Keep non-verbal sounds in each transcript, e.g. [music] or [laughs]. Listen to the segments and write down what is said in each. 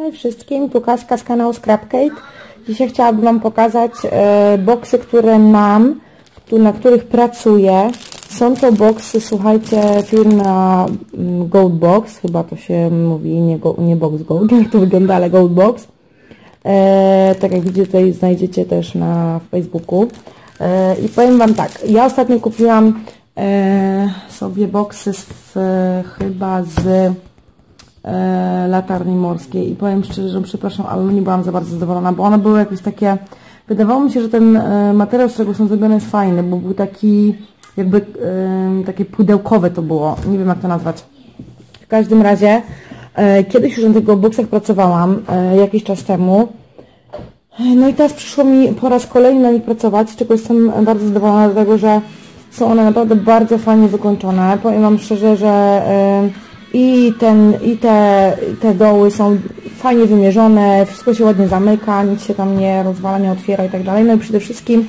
Hej wszystkim, tu Kaśka z kanału Scrapcade. Dzisiaj chciałabym Wam pokazać e, boksy, które mam, tu, na których pracuję. Są to boksy, słuchajcie, firma mm, Gold Box, chyba to się mówi, nie, go, nie Box Gold, [laughs] jak to wygląda, ale Gold Box. E, tak jak widzicie, tutaj znajdziecie też na Facebooku. E, I powiem Wam tak, ja ostatnio kupiłam e, sobie boksy z, chyba z e, latarni morskiej i powiem szczerze, że przepraszam, ale nie byłam za bardzo zadowolona, bo one były jakieś takie, wydawało mi się, że ten e, materiał, z którego są zrobione jest fajny, bo był taki jakby e, takie pudełkowe to było, nie wiem jak to nazwać. W każdym razie e, kiedyś już na tego boksach pracowałam e, jakiś czas temu no i teraz przyszło mi po raz kolejny na nich pracować, z czego jestem bardzo zadowolona, dlatego że są one naprawdę bardzo fajnie wykończone. Powiem Wam szczerze, że i, ten, i te, te doły są fajnie wymierzone, wszystko się ładnie zamyka, nic się tam nie rozwala, nie otwiera i tak dalej. No i przede wszystkim,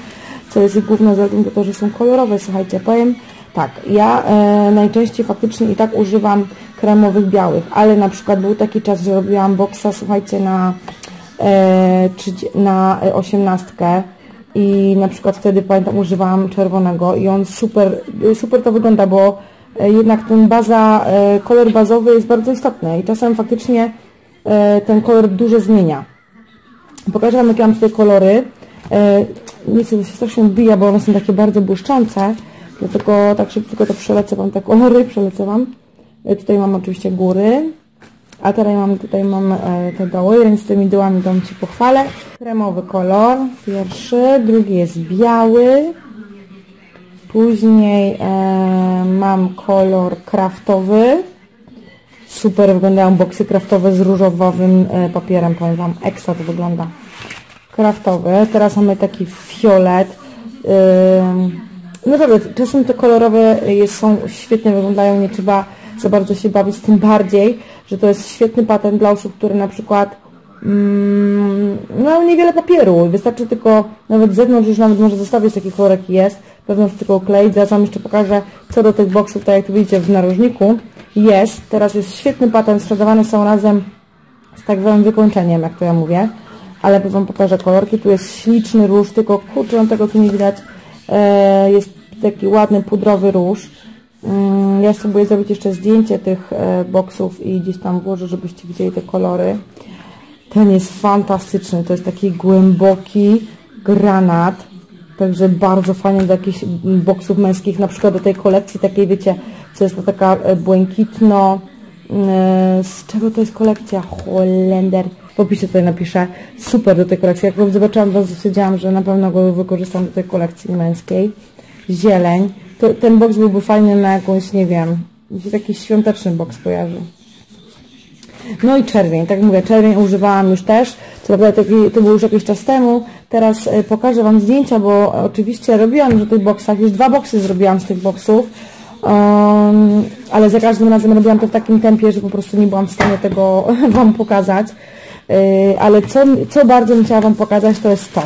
co jest ich główną zaletą, to to, że są kolorowe, słuchajcie, powiem tak, ja e, najczęściej faktycznie i tak używam kremowych białych, ale na przykład był taki czas, że robiłam boksa, słuchajcie, na, e, na osiemnastkę i na przykład wtedy pamiętam używałam czerwonego i on super, super to wygląda, bo jednak ten baza, e, kolor bazowy jest bardzo istotny i czasem faktycznie e, ten kolor dużo zmienia. Pokażę Wam, jakie mam tutaj kolory. Nie chcę, to się strasznie odbija, bo one są takie bardzo błyszczące, dlatego tak szybko to przelecę Wam te kolory, [laughs] przelecę Wam. Tutaj mam oczywiście góry, a teraz mam, tutaj mam te doły, więc z tymi dołami dam Ci pochwalę. Kremowy kolor, pierwszy, drugi jest biały, Później e, mam kolor kraftowy. Super wyglądają boksy kraftowe z różowym e, papierem, powiem Wam. Ekstra to wygląda. Kraftowy. Teraz mamy taki fiolet. E, no dobra, czasem te kolorowe jest, są świetnie wyglądają, nie trzeba za bardzo się bawić, tym bardziej, że to jest świetny patent dla osób, które na przykład no niewiele papieru, wystarczy tylko nawet zewnątrz już nawet może zostawić taki kolor jest, wewnątrz tylko kleić. Zaraz Wam jeszcze pokażę, co do tych boksów, tak jak tu widzicie w narożniku, jest. Teraz jest świetny patent, sprzedawane są razem z tak zwanym wykończeniem, jak to ja mówię. Ale Wam pokażę kolorki. Tu jest śliczny róż, tylko kurczę, tego tu nie widać. E, jest taki ładny, pudrowy róż. Mm, ja spróbuję zrobić jeszcze zdjęcie tych e, boksów i gdzieś tam włożę, żebyście widzieli te kolory. Ten jest fantastyczny, to jest taki głęboki granat. Także bardzo fajnie do jakichś boksów męskich, na przykład do tej kolekcji takiej, wiecie, co jest to taka e, błękitno, e, z czego to jest kolekcja? Holender. W opisie tutaj napiszę. Super do tej kolekcji. Jak zobaczyłam, to stwierdziłam, że na pewno go wykorzystam do tej kolekcji męskiej. Zieleń. To, ten boks byłby fajny na jakąś, nie wiem, taki świąteczny boks kojarzy. No i czerwień, tak mówię, czerwień używałam już też, co prawda to było już jakiś czas temu. Teraz e, pokażę Wam zdjęcia, bo oczywiście robiłam już o tych boksach, już dwa boksy zrobiłam z tych boksów, um, ale za każdym razem robiłam to w takim tempie, że po prostu nie byłam w stanie tego [laughs] Wam pokazać. Yy, ale co, co bardzo bym chciała Wam pokazać, to jest to.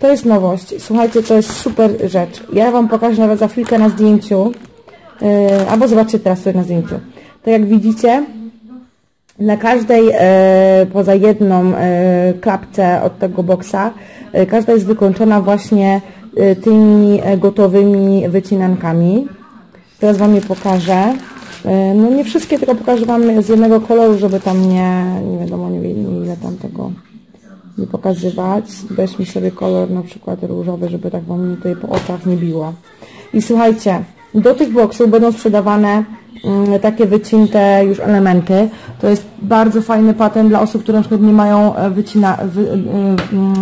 To jest nowość. Słuchajcie, to jest super rzecz. Ja Wam pokażę nawet za chwilkę na zdjęciu, yy, albo zobaczcie teraz tutaj na zdjęciu. Tak jak widzicie, na każdej, e, poza jedną e, klapce od tego boksa, e, każda jest wykończona właśnie tymi gotowymi wycinankami. Teraz Wam je pokażę. No nie wszystkie, tylko pokażę Wam z jednego koloru, żeby tam nie, nie wiadomo, nie wiem ile tam tego nie pokazywać. Weźmy sobie kolor na przykład różowy, żeby tak Wam tutaj po oczach nie biło. I słuchajcie, do tych boksów będą sprzedawane takie wycinte już elementy. To jest bardzo fajny patent dla osób, które na przykład nie mają e, wycina, wy, e, mm,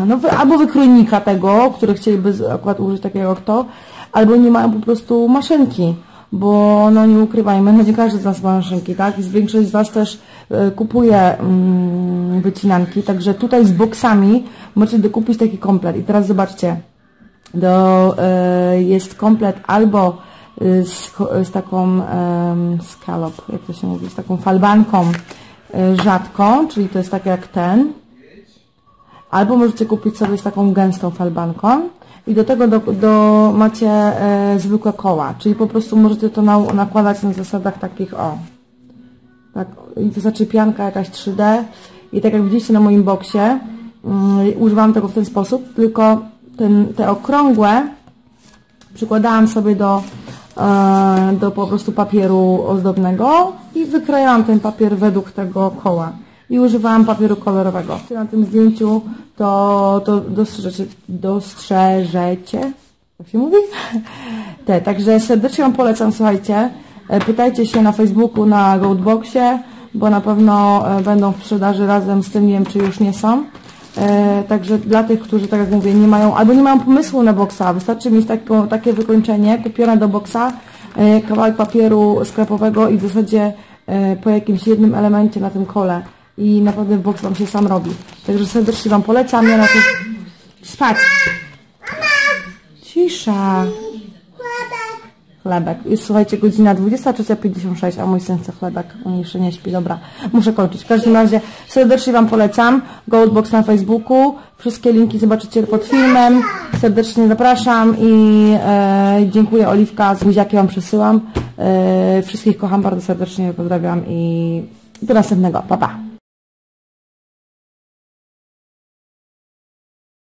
no, wy, albo wykrojnika tego, które chcieliby akurat użyć takiego jak to, albo nie mają po prostu maszynki, bo no nie ukrywajmy, no nie każdy z nas ma maszynki, tak? I większość z Was też e, kupuje mm, wycinanki, także tutaj z boksami możecie dokupić taki komplet. I teraz zobaczcie, do, jest komplet albo z, z taką scallop, jak to się mówi, z taką falbanką e, rzadką, czyli to jest tak jak ten. Albo możecie kupić sobie z taką gęstą falbanką i do tego do, do macie e, zwykłe koła, czyli po prostu możecie to na, nakładać na zasadach takich o. Tak, to zaczepianka jakaś 3D I tak jak widzicie na moim boksie, mm, używam tego w ten sposób, tylko ten, te okrągłe przykładałam sobie do, do po prostu papieru ozdobnego i wykrajałam ten papier według tego koła. I używałam papieru kolorowego. Na tym zdjęciu to, to dostrzeżecie, dostrzeżecie, jak się mówi? [laughs] Te, także serdecznie Wam polecam, słuchajcie, e, pytajcie się na Facebooku, na Goldboxie, bo na pewno e, będą w sprzedaży razem z tym, nie wiem czy już nie są. E, także dla tych, którzy, tak jak mówię, nie mają, albo nie mają pomysłu na boksa, wystarczy mieć takie wykończenie kupione do boksa, e, kawałek papieru sklepowego i w zasadzie e, po jakimś jednym elemencie na tym kole i naprawdę boks Wam się sam robi. Także serdecznie Wam polecam, ja na to... Spać! Cisza! Chlebek. Jest, słuchajcie, godzina 23.56, a mój syn chce chlebek. On jeszcze nie śpi. Dobra, muszę kończyć. W każdym razie serdecznie Wam polecam. Goldbox na Facebooku. Wszystkie linki zobaczycie pod filmem. Serdecznie zapraszam i e, dziękuję Oliwka. Z buziaki Wam przesyłam. E, wszystkich kocham bardzo serdecznie, pozdrawiam i do następnego. Pa, pa.